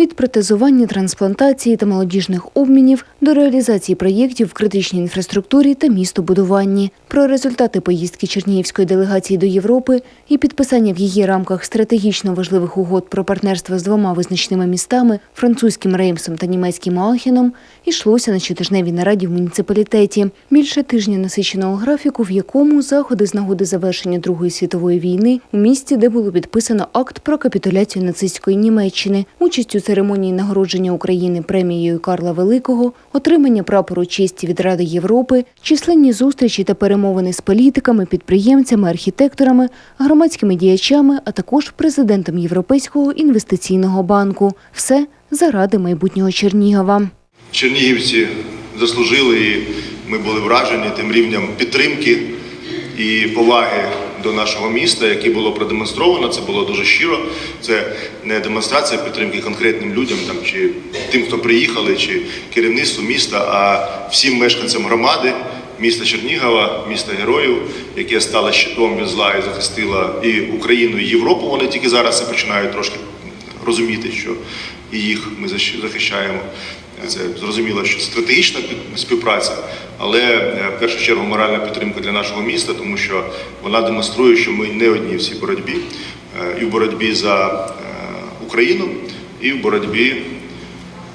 від протезування, трансплантації та молодіжних обмінів до реалізації проєктів в критичній інфраструктурі та містобудуванні. Про результати поїздки Чернігівської делегації до Європи і підписання в її рамках стратегічно важливих угод про партнерство з двома визначними містами французьким Реймсом та німецьким Аахеном йшлося на щотижневій нараді в муніципалітеті. Більше тижня насиченого графіку, в якому заходи з нагоди завершення Другої світової війни у місті, де було підписано акт про капітуляцію нацистської Німеччини, участь у церемонії нагородження України премією Карла Великого, отримання прапору честі від Ради Європи, численні зустрічі та перемовини з політиками, підприємцями, архітекторами, громадськими діячами, а також президентом Європейського інвестиційного банку. Все заради майбутнього Чернігова. Чернігівці заслужили і ми були вражені тим рівнем підтримки і поваги до нашого міста, яке було продемонстровано. Це було дуже щиро. Це не демонстрація підтримки конкретним людям там чи тим, хто приїхали, чи керівництву міста, а всім мешканцям громади. Міста Чернігова, міста героїв, яке стало щитом від зла і захистило і Україну, і Європу. Вони тільки зараз починають трошки розуміти, що і їх ми захищаємо. Це зрозуміло, що стратегічна співпраця, але е, в першу чергу моральна підтримка для нашого міста, тому що вона демонструє, що ми не одні в цій боротьбі, е, і в боротьбі за е, Україну, і в боротьбі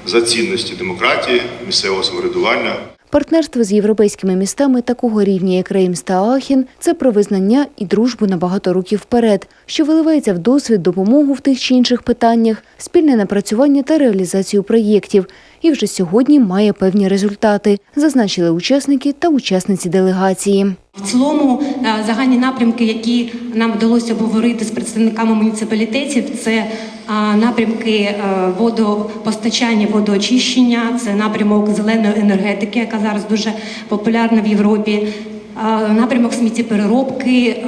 за цінності демократії, місцевого самоврядування. Партнерство з європейськими містами такого рівня, як Реймс та Аахен, це про визнання і дружбу на багато років вперед, що виливається в досвід, допомогу в тих чи інших питаннях, спільне напрацювання та реалізацію проєктів. І вже сьогодні має певні результати, зазначили учасники та учасниці делегації. В цілому е, загальні напрямки, які нам вдалося обговорити з представниками муніципалітетів, це е, напрямки е, водопостачання, водоочищення, це напрямок зеленої енергетики, яка зараз дуже популярна в Європі. Е, Напрямок сміттєпереробки,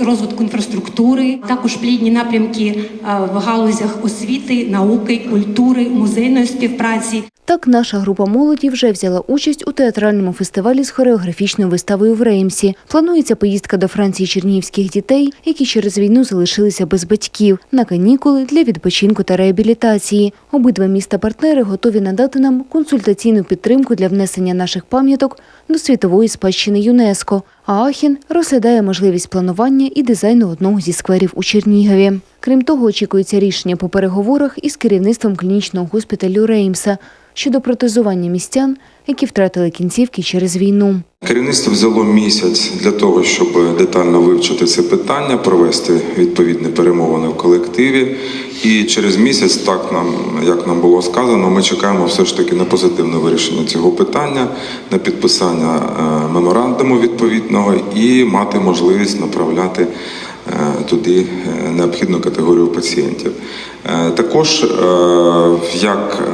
е, розвитку інфраструктури, також плідні напрямки е, в галузях освіти, науки, культури, музейної співпраці. Так, наша група молоді вже взяла участь у театральному фестивалі з хореографічною виставою в Реймсі. Планується поїздка до Франції чернігівських дітей, які через війну залишилися без батьків на канікули для відпочинку та реабілітації. Обидва міста-партнери готові надати нам консультаційну підтримку для внесення наших пам'яток до світової спадщини ЮНЕСКО. А Ахін розглядає можливість планування і дизайну одного зі скверів у Чернігові. Крім того, очікується рішення по переговорах із керівництвом клінічного госпіталю Реймса щодо протезування містян, які втратили кінцівки через війну. Керівництво взяло місяць для того, щоб детально вивчити це питання, провести відповідні перемовини в колективі. І через місяць, так нам як нам було сказано, ми чекаємо все ж таки на позитивне вирішення цього питання, на підписання е, меморандуму відповідного і мати можливість направляти туди е, необхідну категорію пацієнтів. Е, Також е, як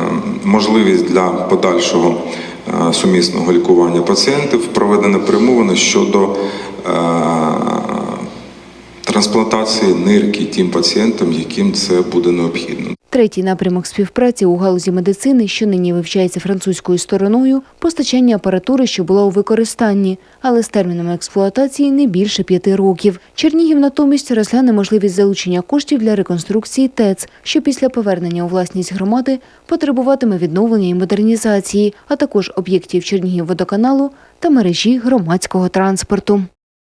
можливість для подальшого сумісного лікування пацієнтів проведено перемовини щодо трансплантації нирки тим пацієнтам, яким це буде необхідно. Третій напрямок співпраці у галузі медицини, що нині вивчається французькою стороною, постачання апаратури, що була у використанні, але з терміном експлуатації не більше п'яти років. Чернігів натомість розгляне можливість залучення коштів для реконструкції ТЕЦ, що після повернення у власність громади потребуватиме відновлення і модернізації, а також об'єктів Чернігівводоканалу та мережі громадського транспорту.